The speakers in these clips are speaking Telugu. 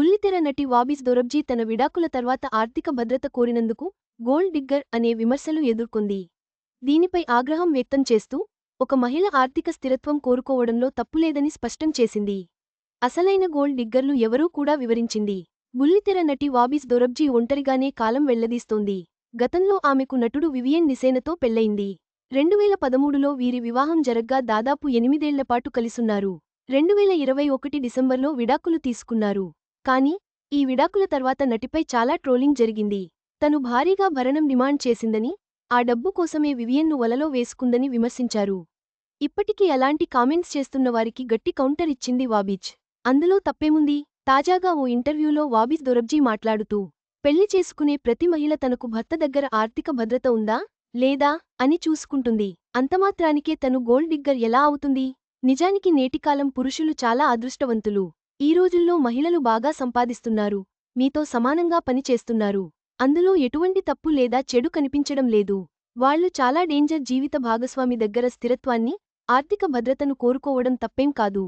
బుల్లితెర నటి వాబీస్ దొరబ్జీ తన విడాకుల తర్వాత ఆర్థిక భద్రత కోరినందుకు గోల్డ్ డిగ్గర్ అనే విమర్శలు ఎదుర్కొంది. దీనిపై ఆగ్రహం వ్యక్తం చేస్తూ ఒక మహిళ ఆర్థిక స్థిరత్వం కోరుకోవడంలో తప్పులేదని స్పష్టం చేసింది. అసలైన గోల్డ్ డిగ్గర్లు ఎవరూ కూడా వివరించింది. బుల్లితెర నటి వాబీస్ దొరబ్జీ ఒంటరిగానే కాలం వెళ్ళదీస్తోంది. గతంలో ఆమెకు నటుడు వివియన్ నిసేనతో పెళ్ళయింది రెండువేల పదమూడులో వీరి వివాహం జరగ్గా దాదాపు ఎనిమిదేళ్ళపాటు కలిసున్నారు. రెండువేల ఇరవై ఒకటి డిసెంబర్లో విడాకులు తీసుకున్నారు. కానీ ఈ విడాకుల తర్వాత నటిపై చాలా ట్రోలింగ్ జరిగింది. తను భారీగా భరణం డిమాండ్ చేసిందని ఆ డబ్బు కోసమే వివియన్ను వలలో వేసుకుందని విమర్శించారు. ఇప్పటికీ అలాంటి కామెంట్స్ చేస్తున్న వారికి గట్టి కౌంటర్ ఇచ్చింది వాబీచ్ అందులో తప్పేముంది? తాజాగా ఓ ఇంటర్వ్యూలో వాబిజ్ దొరబ్జీ మాట్లాడుతూ పెళ్ళి చేసుకునే ప్రతి మహిళ తనకు భర్త దగ్గర ఆర్థిక భద్రత ఉందా? లేదా అని చూసుకుంటుంది. అంతమాత్రానికే తను గోల్డ్ డిగ్గర్ ఎలా అవుతుంది? నిజానికి నేటికాలం పురుషులు చాలా అదృష్టవంతులు. ఈ రోజుల్లో మహిళలు బాగా సంపాదిస్తున్నారు మీతో సమానంగా పనిచేస్తున్నారు. అందులో ఎటువంటి తప్పు లేదా చెడు కనిపించడం లేదు. వాళ్ళు చాలా డేంజర్ జీవిత భాగస్వామి దగ్గర స్థిరత్వాన్ని ఆర్థిక భద్రతను కోరుకోవడం తప్పేం కాదు.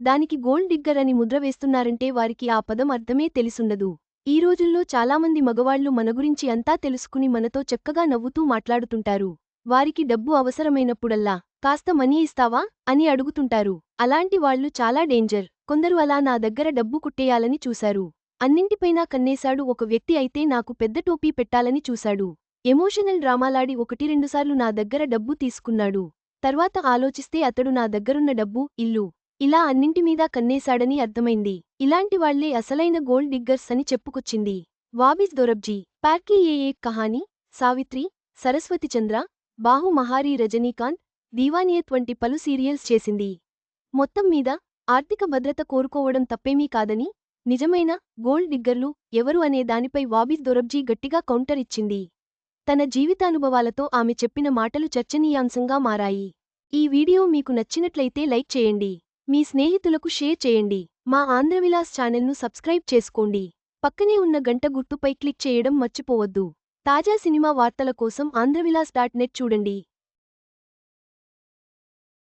దానికి గోల్డ్ డిగ్గర్ అని ముద్ర వేస్తున్నారంటే వారికి ఆ పదం అర్థమే తెలిసుండదు. ఈ రోజుల్లో చాలామంది మగవాళ్ళు మన గురించి అంతా తెలుసుకుని మనతో చక్కగా నవ్వుతూ మాట్లాడుతుంటారు. వారికి డబ్బు అవసరమైనప్పుడల్లా కాస్త మనీ ఇస్తావా? అని అడుగుతుంటారు. అలాంటి వాళ్ళు చాలా డేంజర్. కొందరు అలా నా దగ్గర డబ్బు కుట్టేయాలని చూశారు. అన్నింటిపైనా కన్నేశాడు ఒక వ్యక్తి అయితే నాకు పెద్ద టోపీ పెట్టాలని చూశాడు. ఎమోషనల్ డ్రామాలాడి ఒకటి రెండుసార్లు నా దగ్గర డబ్బు తీసుకున్నాడు. తర్వాత ఆలోచిస్తే అతడు నా దగ్గరున్న డబ్బు ఇల్లు ఇలా అన్నింటిమీదా కన్నేశాడని అర్థమైంది. ఇలాంటి వాళ్ళే అసలైన గోల్డ్ డిగ్గర్స్ అని చెప్పుకొచ్చింది. వాబీస్ దొరబ్జీ పార్కీ ఏ ఏ కహాని సావిత్రి సరస్వతి చంద్ర బాహు మహారీ రజనీకాంత్ దీవానియత్ వంటి పలు సీరియల్స్ చేసింది. మొత్తం మీద ఆర్థిక భద్రత కోరుకోవడం తప్పేమీ కాదని నిజమైన గోల్డ్ డిగ్గర్లు ఎవరు అనే దానిపై వాబిస్ దొరబ్జీ గట్టిగా కౌంటర్ ఇచ్చింది. తన జీవితానుభవాలతో ఆమె చెప్పిన మాటలు చర్చనీయాంశంగా మారాయి. ఈ వీడియో మీకు నచ్చినట్లయితే లైక్ చేయండి. మీ స్నేహితులకు షేర్ చేయండి. మా ఆంధ్రవిలాస్ ఛానల్ను సబ్స్క్రైబ్ చేసుకోండి. పక్కనే ఉన్న గంట గుర్తుపై క్లిక్ చేయడం మర్చిపోవద్దు. తాజా సినిమా వార్తల కోసం ఆంధ్రవిలాస్ డాట్ నెట్ చూడండి.